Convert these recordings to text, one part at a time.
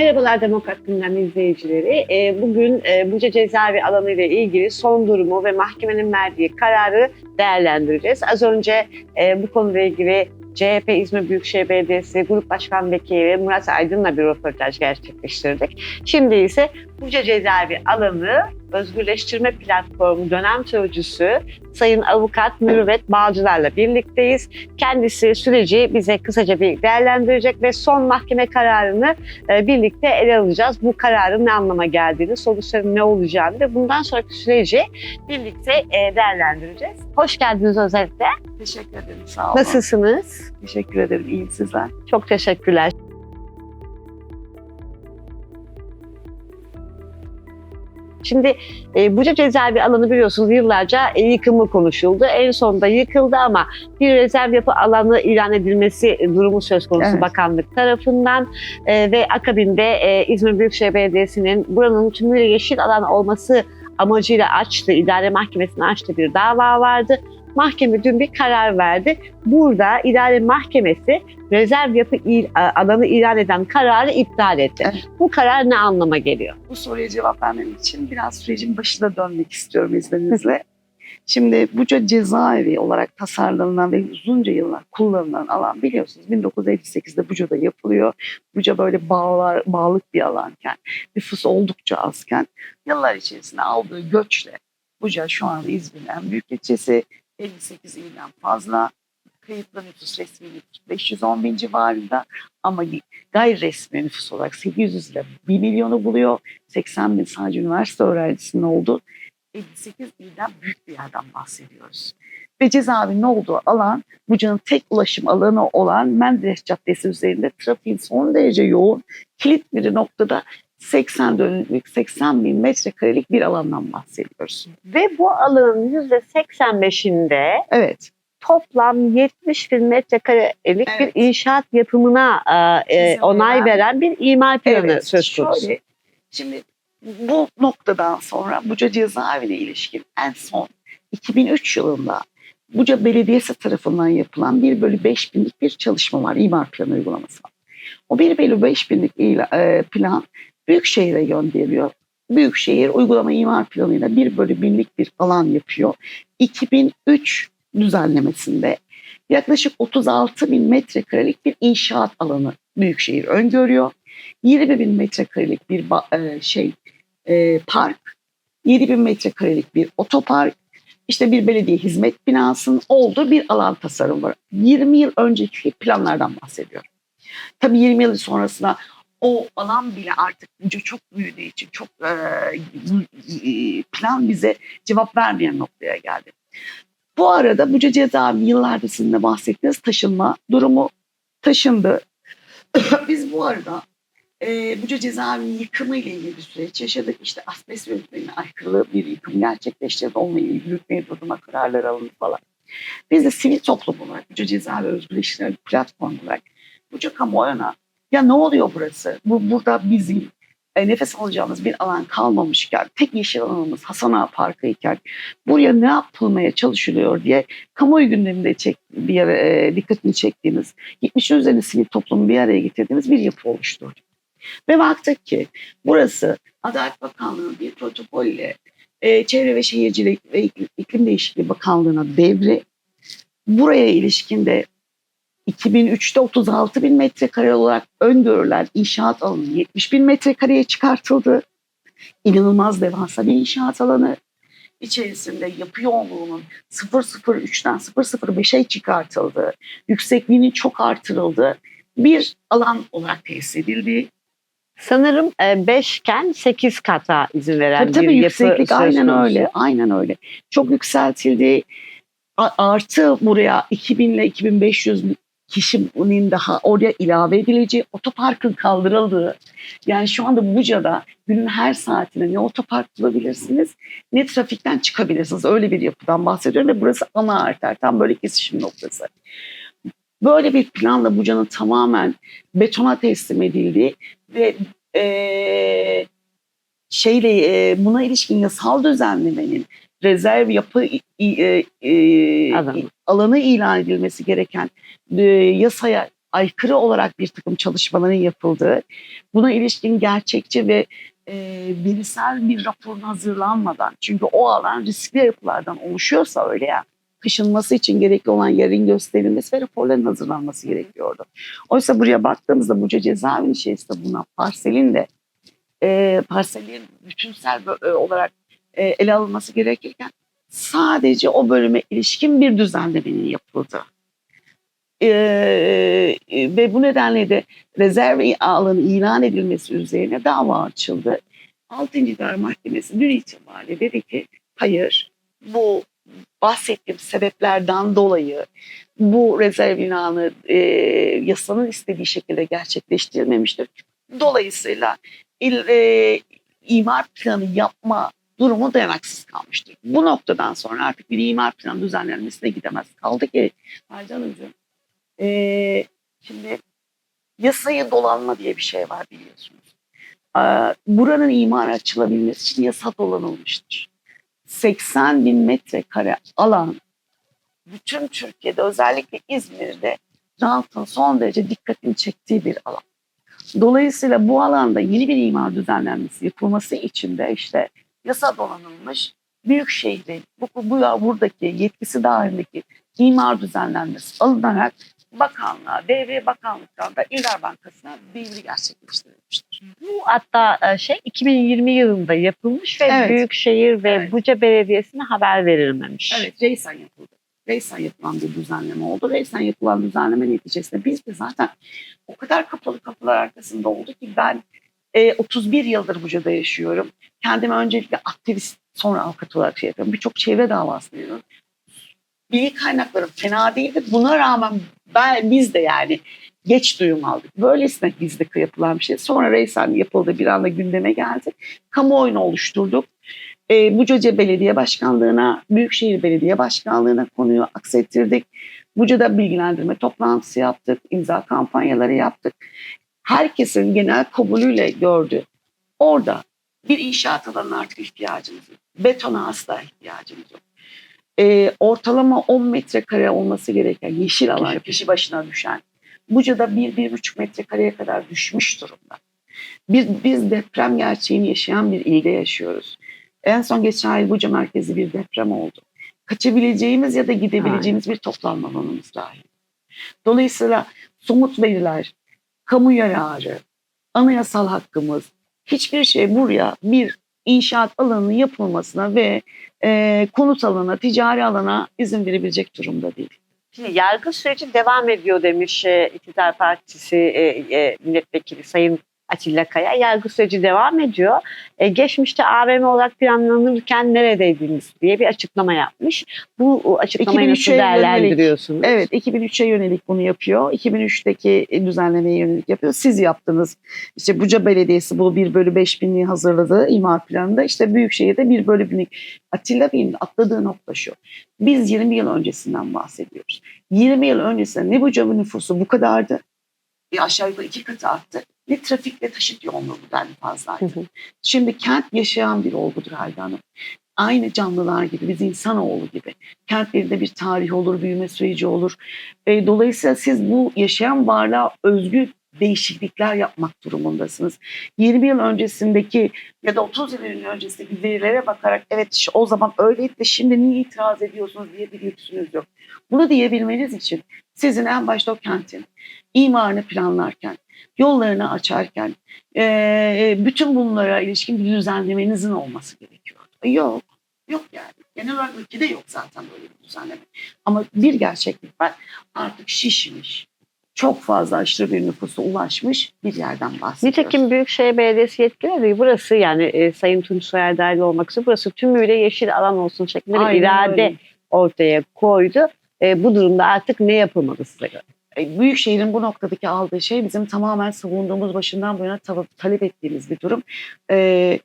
Merhabalar Demokrat Gündem izleyicileri. Ee, Bugün e, Buca cezaevi alanı ile ilgili son durumu ve mahkemenin verdiği kararı değerlendireceğiz. Az önce e, bu konuyla ilgili CHP İzmir Büyükşehir Belediyesi Grup Başkan Vekili Murat Aydın'la bir röportaj gerçekleştirdik. Şimdi ise Buca cezaevi alanı Özgürleştirme Platformu dönem sözcüsü Sayın Avukat Mürüvvet Bağcılar'la birlikteyiz. Kendisi süreci bize kısaca bir değerlendirecek ve son mahkeme kararını e, birlikte ele alacağız. Bu kararın ne anlama geldiğini, sonuçların ne olacağını ve bundan sonraki süreci birlikte e, değerlendireceğiz. Hoş geldiniz özellikle. Teşekkür ederim. Sağ olun. Nasılsınız? Teşekkür ederim. İyiyim sizler. Çok teşekkürler. Şimdi e, Buca cezaevi alanı biliyorsunuz yıllarca e, yıkımı konuşuldu. En sonunda yıkıldı ama bir rezerv yapı alanı ilan edilmesi durumu söz konusu Evet. bakanlık tarafından E, ve akabinde e, İzmir Büyükşehir Belediyesi'nin buranın tümüyle yeşil alan olması amacıyla açtığı, idare mahkemesine açtığı bir dava vardı. Mahkeme dün bir karar verdi. Burada idare mahkemesi rezerv yapı il- alanı ilan eden kararı iptal etti. Evet. Bu karar ne anlama geliyor? Bu soruya cevap vermem için biraz sürecin başına dönmek istiyorum izninizle. Şimdi Buca cezaevi olarak tasarlanan ve uzunca yıllar kullanılan alan biliyorsunuz 1958'de Buca'da yapılıyor. Buca böyle bağlar, bağlık bir alanken, nüfus oldukça azken yıllar içerisinde aldığı göçle Buca şu anda İzmir'in en büyük ilçesi 58 ilden fazla. Kayıtlı nüfus resmi nüfus 510 bin civarında ama gayri resmi nüfus olarak 800 ile 1 milyonu buluyor. 80 bin sadece üniversite öğrencisinin olduğu 58 ilden büyük bir yerden bahsediyoruz. Ve cezaevinin olduğu alan Buca'nın tek ulaşım alanı olan Menderes Caddesi üzerinde trafiğin son derece yoğun kilit bir noktada 80 dönümlük 80 bin metrekarelik bir alandan bahsediyoruz. Ve bu alanın %85'inde Evet. toplam 70 bin metrekarelik Evet. bir inşaat yapımına e, e, onay veren- bir imar planı Evet, söz konusu. şöyle, şimdi bu noktadan sonra Buca cezaevine ilişkin en son 2003 yılında Buca Belediyesi tarafından yapılan 1 bölü 5 binlik bir çalışma var. imar planı uygulaması var. O 1 bölü 5 binlik ila- e, plan Büyükşehir'e gönderiliyor. Büyükşehir uygulama imar planıyla 1 bölü binlik bir alan yapıyor. 2003 düzenlemesinde yaklaşık 36 bin metrekarelik bir inşaat alanı Büyükşehir öngörüyor. 20 bin metrekarelik bir e, şey e, park, 7 bin metrekarelik bir otopark, işte bir belediye hizmet binasının olduğu bir alan tasarımı var. 20 yıl önceki planlardan bahsediyorum. Tabii 20 yıl sonrasında o alan bile artık çok büyüdüğü için çok plan bize cevap vermeyen noktaya geldi. Bu arada Buca cezaevi yıllardır sizin de bahsettiğiniz taşınma durumu taşındı. Biz bu arada e, Buca cezaevinin yıkımı ile ilgili bir süreç yaşadık. İşte asbest yönetmeliğine aykırı bir yıkım gerçekleştirdi. Onunla ilgili yürütmeye durdurma kararları alındı falan. Biz de sivil toplum olarak, Buca Cezaevi Özgürleştirme Platformu olarak Buca kamuoyuna ya ne oluyor burası? Bu burada bizim e, nefes alacağımız bir alan kalmamışken, tek yeşil alanımız Hasan Ağa Parkı iken buraya ne yapılmaya çalışılıyor diye kamuoyu gündeminde çek, bir yere, e, dikkatini çektiğimiz, 70 üzerinde sivil toplumu bir araya getirdiğimiz bir yapı oluşturduk. Ve baktık ki burası Adalet Bakanlığı'nın bir protokolle e, Çevre ve Şehircilik ve İklim- Değişikliği Bakanlığı'na devri. Buraya ilişkin de 2003'te 36 bin metrekare olarak öngörülen inşaat alanı 70 bin metrekareye çıkartıldı. İnanılmaz devasa bir inşaat alanı. İçerisinde yapı yoğunluğunun 003'ten 005'e çıkartıldı. Yüksekliğinin çok artırıldığı bir alan olarak tesis edildi. Sanırım 5 iken 8 kata izin veren Tabii tabii bir yapı yükseklik söz aynen konusu. öyle. Aynen öyle. Çok yükseltildi. Artı buraya 2000 ile 2500 kişinin daha oraya ilave edileceği, otoparkın kaldırıldığı. Yani şu anda Buca'da günün her saatinde ne otopark bulabilirsiniz ne trafikten çıkabilirsiniz. Öyle bir yapıdan bahsediyorum ve burası ana arter. Tam böyle kesişim noktası. Böyle bir planla Buca'nın tamamen betona teslim edildiği ve eee şeyle e, buna ilişkin yasal düzenlemenin rezerv yapı e, e, Alanı. alanı ilan edilmesi gereken e, yasaya aykırı olarak bir takım çalışmaların yapıldığı, buna ilişkin gerçekçi ve e, bilimsel bir raporun hazırlanmadan, çünkü o alan riskli yapılardan oluşuyorsa öyle ya, taşınması için gerekli olan yerin gösterilmesi ve raporların hazırlanması gerekiyordu. Oysa buraya baktığımızda Buca cezaevinin içerisinde bulunan parselin de e, parselin bütünsel e, olarak e, ele alınması gerekirken sadece o bölüme ilişkin bir düzenlemenin yapıldığı. E, e, ve bu nedenle de rezerv alanı ilan edilmesi üzerine dava açıldı. 6. İdare Mahkemesi dün itibariyle dedi ki hayır bu bahsettiğim sebeplerden dolayı bu rezerv ilanı e, yasanın istediği şekilde gerçekleştirilmemiştir. Dolayısıyla il, e, imar planı yapma durumu dayanaksız kalmıştır. Bu noktadan sonra artık bir imar planı düzenlenmesine gidemez. Kaldı ki Ercan Hocam, e, şimdi yasayı dolanma diye bir şey var biliyorsunuz. E, buranın imar açılabilmesi için yasa dolanılmıştır. 80 bin metrekare alan bütün Türkiye'de özellikle İzmir'de rantın son derece dikkatini çektiği bir alan. Dolayısıyla bu alanda yeni bir imar düzenlenmesi yapılması için de işte yasa dolanılmış büyük şehrin bu, bu buradaki yetkisi dahilindeki imar düzenlenmesi alınarak bakanlığa, devre bakanlıktan da İller Bankası'na devri gerçekleştirilmiştir. Bu hatta e, şey 2020 yılında yapılmış ve Evet. Büyükşehir ve Evet. Buca Belediyesi'ne haber verilmemiş. Evet, Reysen yapıldı. Reysen yapılan bir düzenleme oldu. Reysen yapılan düzenleme neticesinde biz de zaten o kadar kapalı kapılar arkasında oldu ki ben e, 31 yıldır Buca'da yaşıyorum. Kendimi öncelikle aktivist sonra avukat olarak şey yapıyorum. Birçok çevre davası veriyorum. Bilgi kaynaklarım fena değildi. Buna rağmen ben, biz de yani geç duyum aldık. Böylesine gizli yapılan bir şey. Sonra Reysen yapıldı bir anda gündeme geldi. Kamuoyunu oluşturduk e, Buca'ca Belediye Başkanlığı'na, Büyükşehir Belediye Başkanlığı'na konuyu aksettirdik. Buca'da bilgilendirme toplantısı yaptık, imza kampanyaları yaptık. Herkesin genel kabulüyle gördü. Orada bir inşaat alanına artık ihtiyacımız yok. Betona asla ihtiyacımız yok. E, ortalama 10 metrekare olması gereken yeşil alan kişi başına düşen Buca'da 1-1,5 metrekareye kadar düşmüş durumda. Biz, biz deprem gerçeğini yaşayan bir ilde yaşıyoruz. En son geçen ay Buca merkezi bir deprem oldu. Kaçabileceğimiz ya da gidebileceğimiz bir toplanma alanımız dahil. Dolayısıyla somut veriler, kamu yararı, anayasal hakkımız, hiçbir şey buraya bir inşaat alanının yapılmasına ve e, konut alana, ticari alana izin verebilecek durumda değil. Şimdi yargı süreci devam ediyor demiş e, İktidar Partisi e, e, milletvekili Sayın Atilla Kaya. Yargı süreci devam ediyor. E, geçmişte AVM olarak planlanırken neredeydiniz diye bir açıklama yapmış. Bu açıklamayı nasıl 2003'e yönelik. değerlendiriyorsunuz? Evet 2003'e yönelik bunu yapıyor. 2003'teki düzenlemeye yönelik yapıyor. Siz yaptınız. İşte Buca Belediyesi bu 1 bölü 5 binliği hazırladığı imar planında işte Büyükşehir'de 1 bölü binlik. Atilla Bey'in atladığı nokta şu. Biz 20 yıl öncesinden bahsediyoruz. 20 yıl öncesinde ne Buca nüfusu bu kadardı. Bir aşağı yukarı iki katı arttı. Ne trafik ve taşıt yoğunluğu bu denli fazlaydı. Hı hı. Şimdi kent yaşayan bir olgudur Halide Hanım. Aynı canlılar gibi, biz insanoğlu gibi. Kentlerinde bir tarih olur, büyüme süreci olur. E, dolayısıyla siz bu yaşayan varlığa özgü değişiklikler yapmak durumundasınız. 20 yıl öncesindeki ya da 30 yıl öncesindeki verilere bakarak evet o zaman öyleydi de şimdi niye itiraz ediyorsunuz diye bir lüksünüz yok. Bunu diyebilmeniz için sizin en başta o kentin imarını planlarken, yollarını açarken bütün bunlara ilişkin bir düzenlemenizin olması gerekiyor. E, Yok, yok yani. Genel olarak ülkede yok zaten böyle bir düzenleme. Ama bir gerçeklik var. Artık şişmiş, çok fazla aşırı bir nüfusa ulaşmış bir yerden bahsediyoruz. Nitekim Büyükşehir Belediyesi yetkilileri burası yani e, Sayın Tunç Soyer dahil olmak üzere burası tümüyle yeşil alan olsun şeklinde bir irade öyle. ortaya koydu. E, bu durumda artık ne yapılmalı size göre? E, Büyükşehir'in bu noktadaki aldığı şey bizim tamamen savunduğumuz başından bu yana ta- talep ettiğimiz bir durum. E,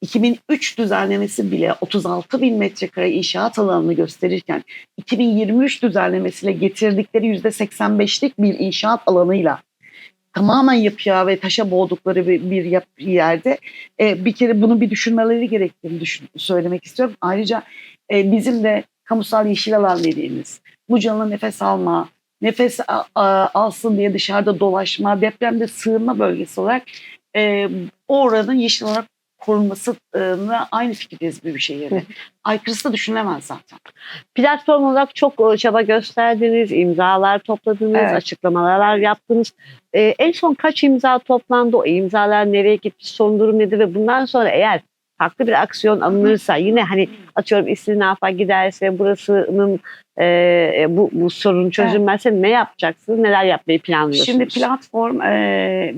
2003 düzenlemesi bile 36 bin metrekare inşaat alanını gösterirken 2023 düzenlemesiyle getirdikleri %85'lik bir inşaat alanıyla tamamen yapıya ve taşa boğdukları bir, bir yap- yerde e, bir kere bunu bir düşünmeleri gerektiğini düşün, söylemek istiyorum. Ayrıca e, bizim de kamusal yeşil alan dediğimiz bu canlı nefes alma, nefes a- a- alsın diye dışarıda dolaşma, depremde sığınma bölgesi olarak e, oranın yeşil olarak korunmasına aynı fikirdeyiz bir şehirde. Aykırısı da düşünülemez zaten. Platform olarak çok e, çaba gösterdiniz, imzalar topladınız, Evet. açıklamalar yaptınız. E, en son kaç imza toplandı? O imzalar nereye gitti? Son durum nedir? Ve bundan sonra eğer farklı bir aksiyon alınırsa yine hani atıyorum istinafa giderse burasının e, e, bu, bu sorun çözülmezse ne yapacaksınız? Neler yapmayı planlıyorsunuz? Şimdi platform e,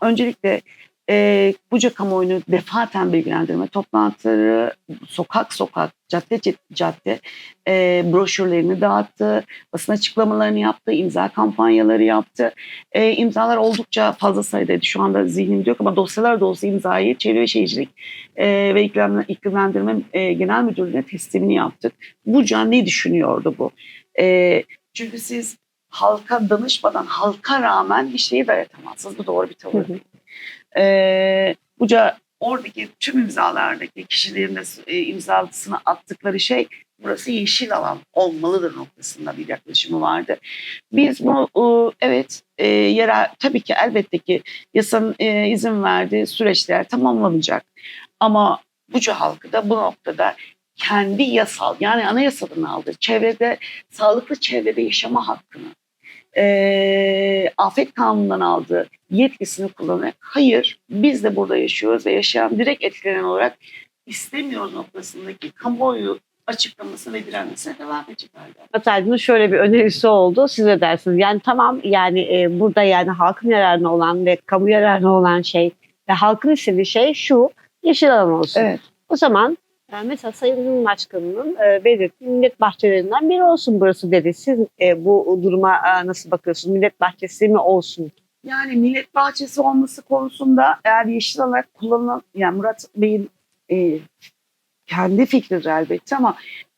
öncelikle e, Buca kamuoyunu defaten bilgilendirme toplantıları sokak sokak, cadde cad- cadde e, broşürlerini dağıttı, basın açıklamalarını yaptı, imza kampanyaları yaptı. E, imzalar oldukça fazla sayıdaydı. Şu anda zihnimde yok ama dosyalar dolusu imzayı Çevre ve Şehircilik e, ve İklim, İklimlendirme e, Genel Müdürlüğü'ne teslimini yaptık. Buca ne düşünüyordu bu? E, çünkü siz halka danışmadan halka rağmen bir şeyi dayatmazsınız. Bu doğru bir tavır Hı hı. Değil. Ee, Buca oradaki tüm imzalardaki kişilerin de e, imzasını attıkları şey burası yeşil alan olmalıdır noktasında bir yaklaşımı vardı. Biz e, evet e, yerel tabii ki elbette ki yasanın e, izin verdiği süreçler tamamlanacak. Ama Buca halkı da bu noktada kendi yasal yani anayasadan aldığı çevrede sağlıklı çevrede yaşama hakkını e, afet kanunundan aldığı yetkisini kullanarak hayır biz de burada yaşıyoruz ve yaşayan direkt etkilenen olarak istemiyoruz noktasındaki kamuoyu açıklaması ve direnmesine devam edecekler. Hatay'ın şöyle bir önerisi oldu. Siz dersiniz? Yani tamam yani e, burada yani halkın yararına olan ve kamu yararına olan şey ve halkın istediği şey şu yeşil alan olsun. Evet. O zaman mesela Sayın Cumhurbaşkanı'nın e, belirttiği millet bahçelerinden biri olsun burası dedi. Siz e, bu duruma e, nasıl bakıyorsunuz? Millet bahçesi mi olsun? Yani millet bahçesi olması konusunda eğer yeşil olarak kullanılan yani Murat Bey'in e, kendi fikridir elbette ama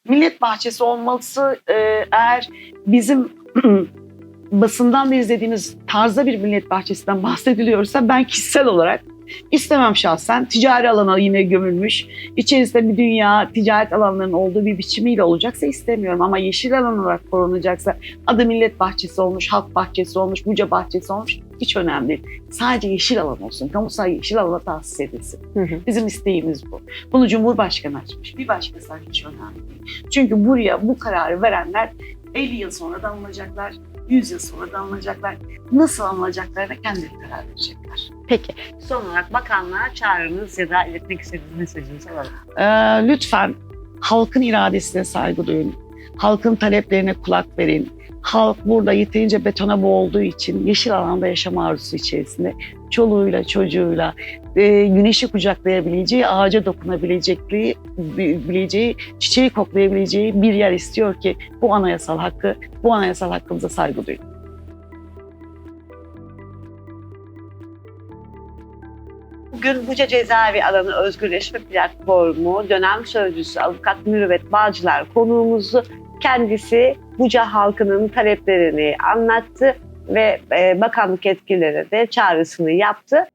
millet bahçesi olması e, eğer bizim basından da izlediğimiz tarzda bir millet bahçesinden bahsediliyorsa ben kişisel olarak istemem şahsen. Ticari alana yine gömülmüş. İçerisinde bir dünya ticaret alanlarının olduğu bir biçimiyle olacaksa istemiyorum. Ama yeşil alan olarak korunacaksa adı millet bahçesi olmuş, halk bahçesi olmuş, buca bahçesi olmuş hiç önemli değil. Sadece yeşil alan olsun. Kamusal yeşil alana tahsis edilsin. Bizim isteğimiz bu. Bunu Cumhurbaşkanı açmış. Bir başkası hiç önemli değil. Çünkü buraya bu kararı verenler 50 yıl sonra da alınacaklar, 100 yıl sonra da alınacaklar. Nasıl alınacaklarına kendileri karar verecekler. Peki son olarak bakanlığa çağrınız ya da iletmek istediğiniz mesajınızı alalım. Ee, lütfen halkın iradesine saygı duyun. Halkın taleplerine kulak verin. Halk burada yeterince betona boğulduğu için yeşil alanda yaşam arzusu içerisinde çoluğuyla çocuğuyla e, güneşi kucaklayabileceği, ağaca dokunabileceği, bileceği, çiçeği koklayabileceği bir yer istiyor ki bu anayasal hakkı, bu anayasal hakkımıza saygı duyun. Bugün Buca Cezaevi Alanı Özgürleşme Platformu dönem sözcüsü Avukat Mürüvvet Bağcılar konuğumuzu kendisi Buca halkının taleplerini anlattı ve e, bakanlık yetkililerine de çağrısını yaptı.